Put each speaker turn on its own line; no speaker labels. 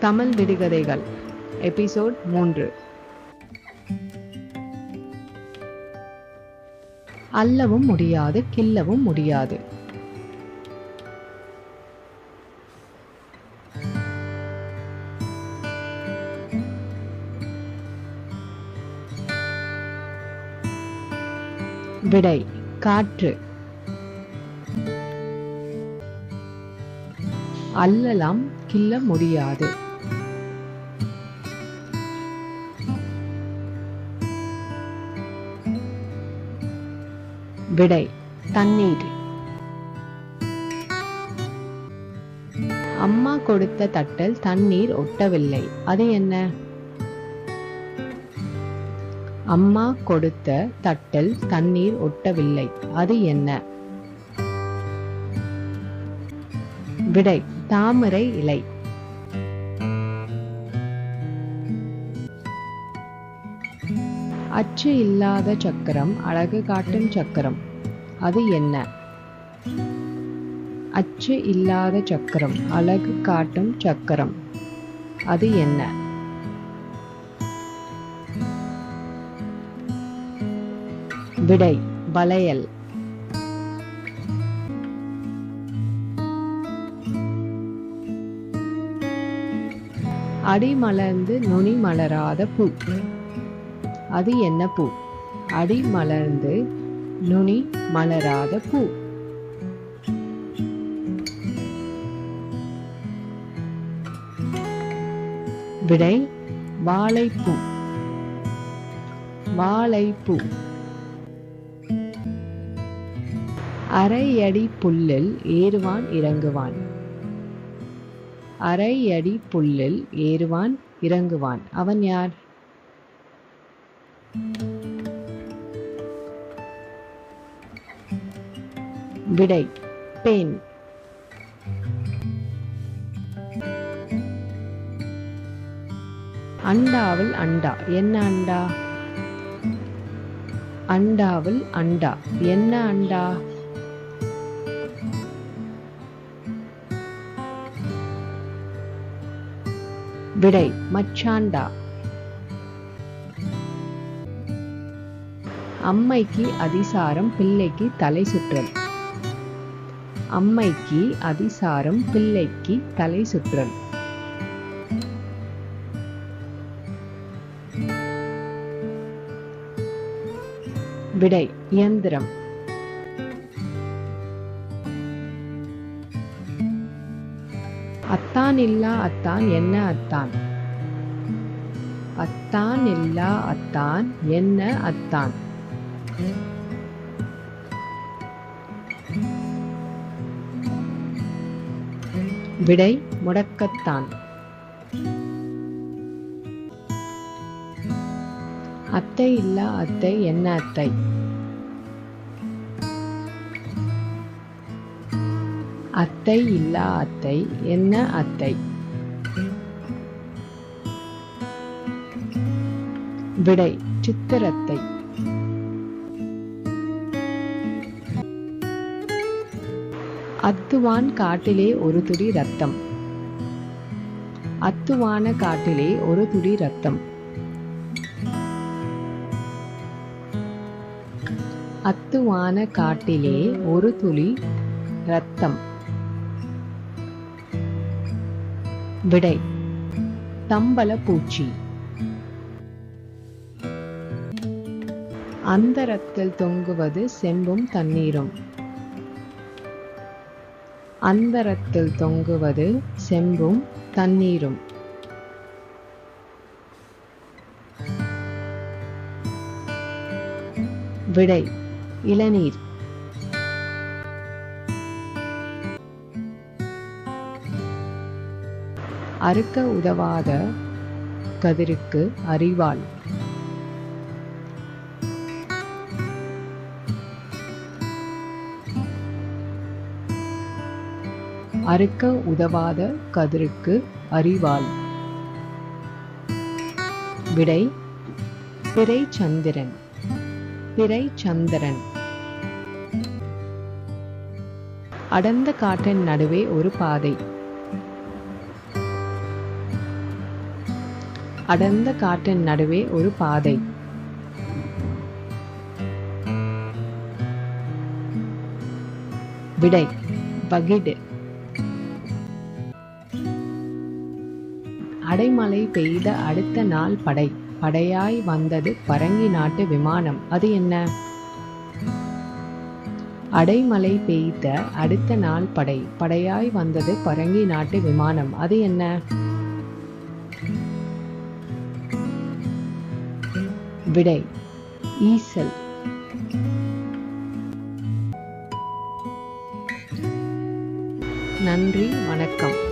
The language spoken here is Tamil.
தமிழ் விடுகதைகள் எபிசோட் மூன்று. அல்லவும் முடியாது கிள்ளவும் முடியாது. விடை காற்று. அல்லலாம் கிள்ள முடியாது. விடை தண்ணீர் அம்மா கொடுத்த தட்டில் தண்ணீர் ஒட்டவில்லை அது என்ன அம்மா கொடுத்த தட்டில் தண்ணீர் ஒட்டவில்லை அது என்ன விடை தாமரை இலை அச்சு இல்லாத சக்கரம் அழகு காட்டும் சக்கரம் அது என்ன? அச்சு இல்லாத சக்கரம் அழகு காட்டும் சக்கரம் அது என்ன? விடை வளையல். அடி மலர்ந்து நுனி மலராத பூ அது என்ன பூ? அடி மலர்ந்து நுனி மலராத பூ. விடை வாழைப்பூ. வாழைப்பூ. அரை அடி புல்லில் ஏறுவான் இறங்குவான். அரை அடி புல்லில் ஏறுவான் இறங்குவான். அவன் யார்? விடை பேன். அண்டாவில் அண்டா. என்ன அண்டா? அண்டாவில் அண்டா. என்ன அண்டா? விடை மச்சாண்டா. அம்மைக்கு அதிசாரம் பிள்ளைக்கு தலை சுற்றல். அம்மைக்கு அதிசாரம் பிள்ளைக்கு தலை சுற்றல் விடை இயந்திரம். அத்தான் இல்லா அத்தான் என்ன அத்தான்? அத்தான் இல்லா அத்தான் என்ன அத்தான்? விடை முடக்கத்தான். அத்தை இல்லா அத்தை என்ன அத்தை? அத்தை இல்லா அத்தை என்ன அத்தை? விடை சித்திரத்தை. அத்துவான் காட்டிலே ஒரு துடி ரத்தம் அத்துவான காட்டிலே ஒரு துடி ரத்தம் அத்துவான காட்டிலே ஒரு துளி ரத்தம் விடை தம்பல பூச்சி. அந்தரத்தில் தொங்குவது செம்பும் தண்ணீரும். அந்தரத்தில் தொங்குவது செம்பும் தண்ணீரும். விடை இளநீர். அறுக்க உதவாத கதிருக்கு அறிவாள். அறுக்க உதவாத கதிருக்கு அறிவாள். விடை பிறைச்சந்திரன். பிறைச்சந்திரன். அடர்ந்த காட்டின் நடுவே ஒரு பாதை. அடர்ந்த காட்டின் நடுவே ஒரு பாதை. விடை பகிடு. அடைமழை பெய்த அடுத்த நாள் படை. படையாய் வந்தது பரங்கி நாட்டு விமானம். அது என்ன? அடைமழை பெய்த அடுத்த நாள் படை. படையாய் வந்தது பரங்கி நாட்டு விமானம். அது என்ன? விடை. ஈசல். நன்றி. வணக்கம்.